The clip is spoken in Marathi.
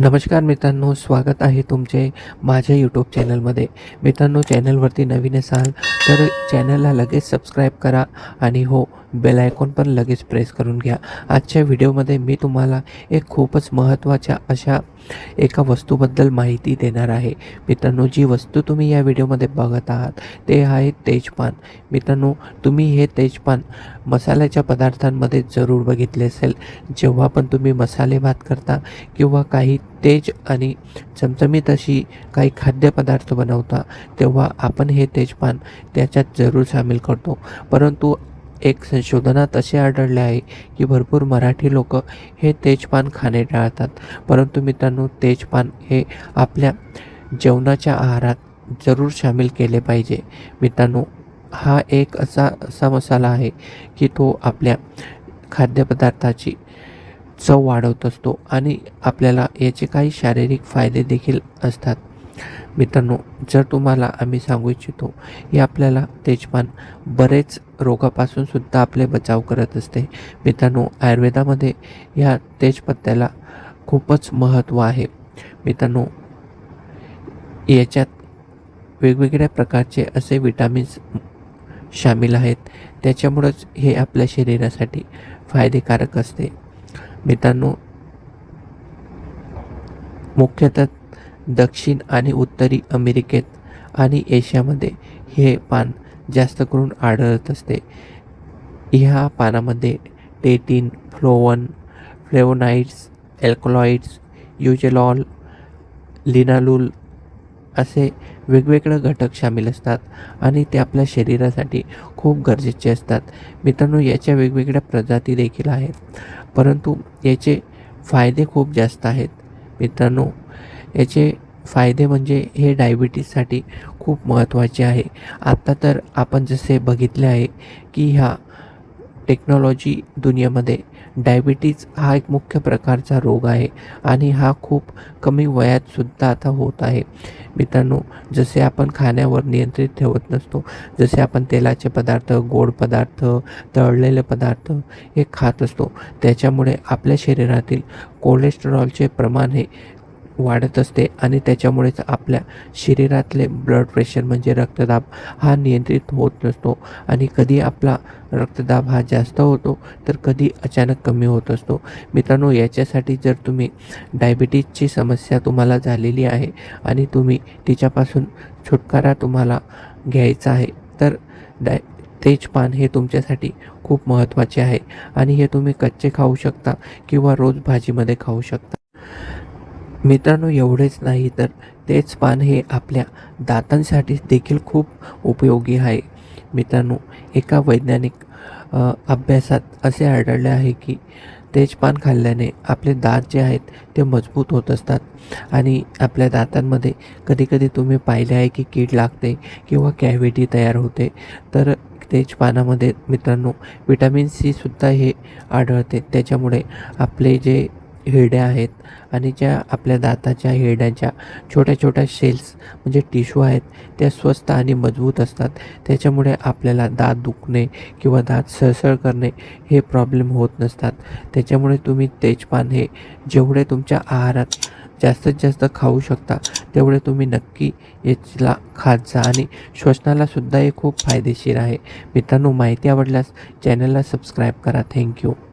नमस्कार मित्रांनो स्वागत आहे तुमचे माझ्या यूट्यूब चॅनलमध्ये मित्रांनो चॅनलवरती नवीन असाल तर चॅनलला लगेच सबस्क्राईब करा आणि हो बेल आयकॉन पण लगेच प्रेस करून घ्या. आजच्या व्हिडिओमध्ये मी तुम्हाला एक खूपच महत्त्वाच्या अशा एका वस्तूबद्दल माहिती देणार आहे. मित्रांनो जी वस्तू तुम्ही या व्हिडिओमध्ये बघत आहात ते आहे तेजपान. मित्रांनो तुम्ही हे तेजपान मसाल्याच्या पदार्थांमध्ये जरूर बघितले असेल. जेव्हा पण तुम्ही मसाले भात करता किंवा काही तेज आणि चमचमीत अशी काही खाद्यपदार्थ बनवता तेव्हा आपण हे तेजपान त्याच्यात जरूर सामील करतो. परंतु एक संशोधनात असे आढळले आहे की भरपूर मराठी लोक हे तेजपान खाणे टाळतात. परंतु मित्रांनो तेजपान हे आपल्या जेवणाच्या आहारात जरूर सामील केले पाहिजे. मित्रांनो हा एक असा असा मसाला आहे की तो आपल्या खाद्यपदार्थाची चव वाढवत असतो आणि आपल्याला याचे काही शारीरिक फायदे देखील असतात. मित्रांनो जर तुम्हाला आम्ही सांगू इच्छितो हे आपल्याला तेजपान बरेच रोगापासून सुद्धा आपले बचाव करत असते. मित्रांनो आयुर्वेदामध्ये या तेजपत्त्याला खूपच महत्त्व आहे. मित्रांनो याच्यात वेगवेगळ्या प्रकारचे असे विटामिन्स सामील आहेत. त्याच्यामुळंच हे आपल्या शरीरासाठी फायदेकारक असते. मित्रांनो मुख्यतः दक्षिण आणि उत्तरी अमेरिकेत आणि एशियामध्ये हे पान जास्त करून आढळत असते. ह्या पानामध्ये टेटिन फ्लोवन फ्लेवोनाइड्स अल्कोलॉइड्स युजेलॉल लिनालूल असे वेगवेगळे घटक सामील असतात आणि ते आपल्या शरीरासाठी खूप गरजेचे असतात. मित्रांनो याच्या वेगवेगळ्या प्रजाती देखील आहेत. परंतु याचे फायदे खूप जास्त आहेत. मित्रांनो याचे फायदे म्हणजे हे डायबिटीजसाठी खूप महत्त्वाचे आहे. आत्ता तर आपण जसे बघितले आहे की ह्या टेक्नॉलॉजी दुनियेमध्ये डायबिटीज हा एक मुख्य प्रकारचा रोग आहे आणि हा खूप कमी वयातसुद्धा आता होत आहे. मित्रांनो जसे आपण खाण्यावर नियंत्रित ठेवत नसतो जसे आपण तेलाचे पदार्थ गोड पदार्थ तळलेले पदार्थ हे खात असतो त्याच्यामुळे आपल्या शरीरातील कोलेस्ट्रॉलचे प्रमाण हे वाढत असते आणि त्याच्यामुळेच आपल्या शरीरातले ब्लड प्रेशर म्हणजे रक्तदाब हा नियंत्रित होत नसतो. आणि कधी आपला रक्तदाब हा जास्त होतो तर कधी अचानक कमी होत असतो. मित्रांनो याच्यासाठी जर तुम्ही डायबिटीजची समस्या तुम्हाला झालेली आहे आणि तुम्ही तिच्यापासून छुटकारा तुम्हाला घ्यायचा आहे तर डाय तेजपान हे तुमच्यासाठी खूप महत्त्वाचे आहे. आणि हे तुम्ही कच्चे खाऊ शकता किंवा रोज भाजीमध्ये खाऊ शकता. मित्रांनो एवढेच नाही तर तेच पान हे आपल्या दातांसाठी देखील खूप उपयोगी आहे. मित्रांनो एका वैज्ञानिक अभ्यासात असे आढळले आहे की तेजपान खाल्ल्याने आपले दात जे आहेत ते मजबूत होत असतात आणि आपल्या दातांमध्ये कधीकधी तुम्ही पाहिले आहे की कीड लागते किंवा कॅव्हिटी तयार होते. तर तेजपानामध्ये मित्रांनो विटॅमिन सी सुद्धा हे आढळते. त्याच्यामुळे आपले जे हिरड्या आहेत आणि ज्या आपल्या दाताच्या हिरड्यांच्या छोट्या छोट्या सेल्स म्हणजे टिश्यू आहेत त्या स्वस्त आणि मजबूत असतात. त्याच्यामुळे आपल्याला दात दुखणे किंवा दात सळसळ करणे हे प्रॉब्लेम होत नसतात. त्याच्यामुळे तुम्ही तेजपान हे जेवढे तुमच्या आहारात जास्तीत जास्त खाऊ शकता तेवढे तुम्ही नक्की याला खात जा आणि श्वसनालासुद्धा हे खूप फायदेशीर आहे. मित्रांनो माहिती आवडल्यास चॅनलला सबस्क्राईब करा. थँक्यू